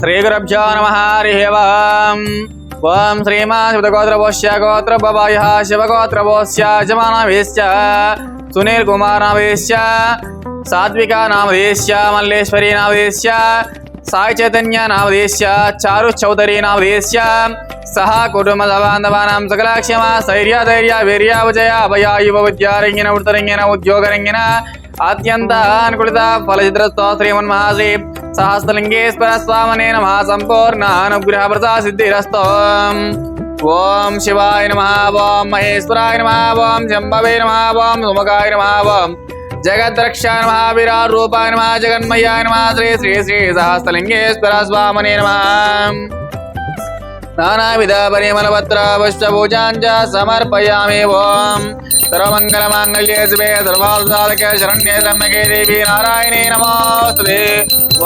శ్రీగురభ్యో నమ హరి ఓం. ఓం శ్రీమాన్ శివగోత్రభోష్య గోత్రభవాయ శివగోత్రభోష్య యజమానవేశ్య సునీల్ కుమారనామదేశ్య సాత్విక నామదేశ్య మల్లేశ్వరి నామదేశ్య సాయి చైతన్య నామదేశ్య చారు చౌదరి నామదేశ్య సహా కుటుంబ బాంధవానాం సకలాక్షమ స్థైర్య ధైర్య వీర్య విజయ అభయ యువ విద్యారంగిన వృతరంగిన ఉద్యోగరంగిన అత్యంత అనుకూలిత ఫలచిత్రస్తో శ్రీమన్మహాశ్రీ సహస్రలింగేశ్వర స్వామనే నమ సంపూర్ణ అనుగ్రహ ప్రసా సిద్ధిరస్తం. ఓం శివాయ నమ ఓం మహేశ్వరాయ నమ ఓం శంభవే నమ ఓం సుమకాయ నమ ఓం జగద్రక్షాయ నమ విరాట్ రూపాయ నమ జగన్మయాయ నమ శ్రీ శ్రీ శ్రీ సహస్రలింగేశ్వర స్వామనే నమ. నానావిధ పరిమళపత్ర పుష్పభూజాంచ సమర్పయామి ఓం. సర్వమంగళమాంగళ్యే శివే సర్వాసాధకే శరణ్యే సమ్యకే దేవి నారాయణే నమోస్తుతే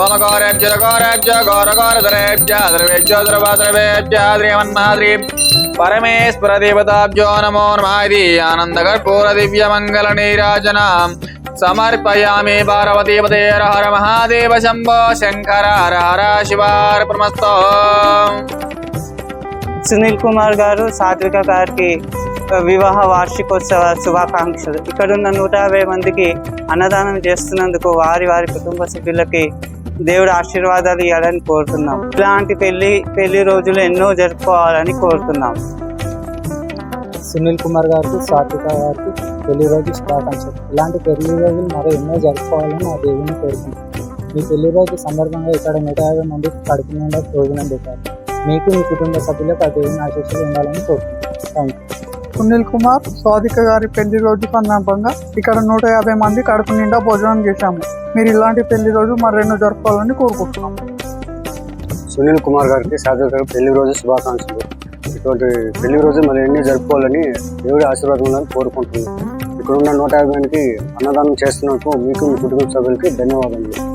ఓమఘోరేభ్య ఘోరేభ్య ఘోర ఘోరధరేభ్య ద్రవేభ్యో ద్రవద్రవేభ్య శ్రీమన్మాద్రి పరమేశ్వర దేవతాభ్యో నమో నమాది ఆనందకర్పూర దివ్య మంగళ నీరాజనాం సమర్పయామి పార్వతీపతే హర హర మహాదేవ శంభో శంకర హర హర శివార్పణమస్తో. సునీల్ కుమార్ గారు సాత్విక గారికి వివాహ వార్షికోత్సవ శుభాకాంక్షలు. ఇక్కడున్న నూట యాభై మందికి అన్నదానం చేస్తున్నందుకు వారి వారి కుటుంబ సభ్యులకి దేవుడు ఆశీర్వాదాలు ఇవ్వాలని కోరుతున్నాం. ఇలాంటి పెళ్ళి పెళ్ళి రోజులు ఎన్నో జరుపుకోవాలని కోరుతున్నాం. సునీల్ కుమార్ గారికి సాత్విక గారికి పెళ్ళి రోజు శుభాకాంక్షలు. ఇలాంటి పెళ్ళి రోజులు మరి ఎన్నో జరుపుకోవాలని ఆ దేవుని కోరుకుంటున్నాను మీ పెళ్ళి రోజు సందర్భంగా ఇక్కడ నూట యాభై మంది కడుపు నుండి భోజనం పెట్టారు. మీకు మీ కుటుంబ సభ్యులకు ఆ దేవుని ఆశీస్సులు ఉండాలని కోరుకుంటున్నాను థ్యాంక్ యూ సునీల్ కుమార్ స్వాదిక గారి పెళ్ళి రోజు సందర్భంగా ఇక్కడ నూట యాభై మంది కడుపు నిండా భోజనం చేశాము. మీరు ఇలాంటి పెళ్ళి రోజు మరెన్నో జరుపుకోవాలని కోరుకుంటున్నాం. సునీల్ కుమార్ గారికి సాధు పెళ్ళి రోజు శుభాకాంక్షలు. ఇటువంటి పెళ్ళి రోజు మరి ఎన్ని జరుపుకోవాలని దేవుడి ఆశీర్వాదం కోరుకుంటున్నాను ఇక్కడ ఉన్న నూట యాభై మందికి అన్నదానం చేస్తున్నందుకు మీకు మీ కుటుంబ సభ్యులకి ధన్యవాదాలు.